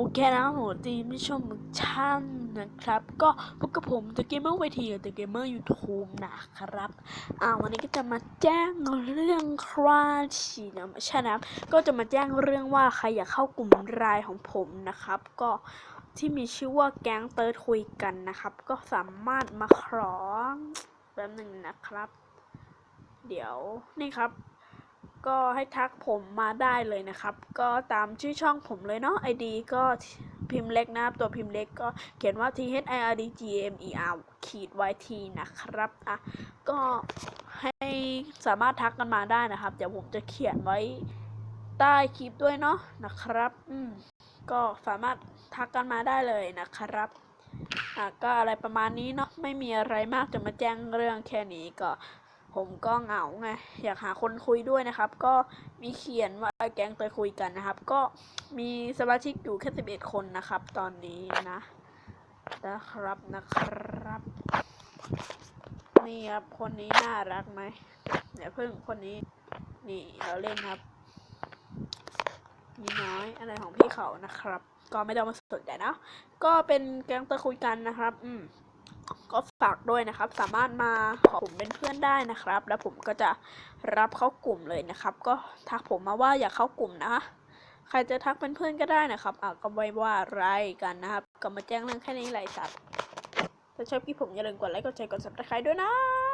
โอเคนะโหดีไม่ชมท่านนะครับ ก็พบกับผมตัวเกมเมอร์เวทีกับตัวเกมเมอร์ยูทูบนะครับอ่าวันนี้ก็จะมาแจ้งเรื่องคราชีนะไม่ใช่นะครับก็จะมาแจ้งเรื่องว่าใครอยากเข้ากลุ่มรายของผมนะครับ ก็ที่มีชื่อว่าแก๊งเติร์ดคุยกันนะครับ ก็สามารถมาขอแป๊บหนึ่งนะครับ เดี๋ยวนี่ครับ ก็ให้ทักผมมาได้เลยนะครับ ก็ตามชื่อช่องผมเลยเนาะ ID ก็พิมพ์เล็กนะครับ ตัวพิมพ์เล็กก็เขียนว่า T H I R D G M E R ขีด Y T นะครับ อะ ก็ให้สามารถทักกันมาได้นะครับ เดี๋ยวผมจะเขียนไว้ใต้คลิปด้วยเนาะนะครับ อืม ก็สามารถทักกันมาได้เลยนะครับอะก็อะไรประมาณนี้เนาะ ไม่มีอะไรมากจะมาแจ้งเรื่องแค่นี้ก็ ผมก็เหงาไงอยากหาคนคุยด้วยนะครับ ก็มีเขียนว่าแก๊งเตยคุยกันนะครับ ก็มีสมาชิกอยู่แค่11คนนะครับ ตอนนี้นะนะครับนะครับ นี่ครับคนนี้น่ารักไหมเดี๋ยวเพิ่งคนนี้ นี่เราเล่นครับมีน้อยอะไรของพี่เขานะครับ ก็ไม่ต้องมาสนใจนะก็เป็นแก๊งเตยคุยกันนะครับ อืม ก็ฝากด้วยนะครับ สามารถมาขอผมเป็นเพื่อนได้นะครับ แล้วผมก็จะรับเข้ากลุ่มเลยนะครับ ก็ทักผมมาว่าอยากเข้ากลุ่มนะ ใครจะทักเป็นเพื่อนก็ได้นะครับอะก็ไม่ว่าอะไรกันนะครับ ก็มาแจ้งเรื่องแค่นี้เละไรสัตว์ถ้าชอบคลิปผมอย่าลืมกดไลค์กดแชร์กดซับสไครต์ด้วยนะ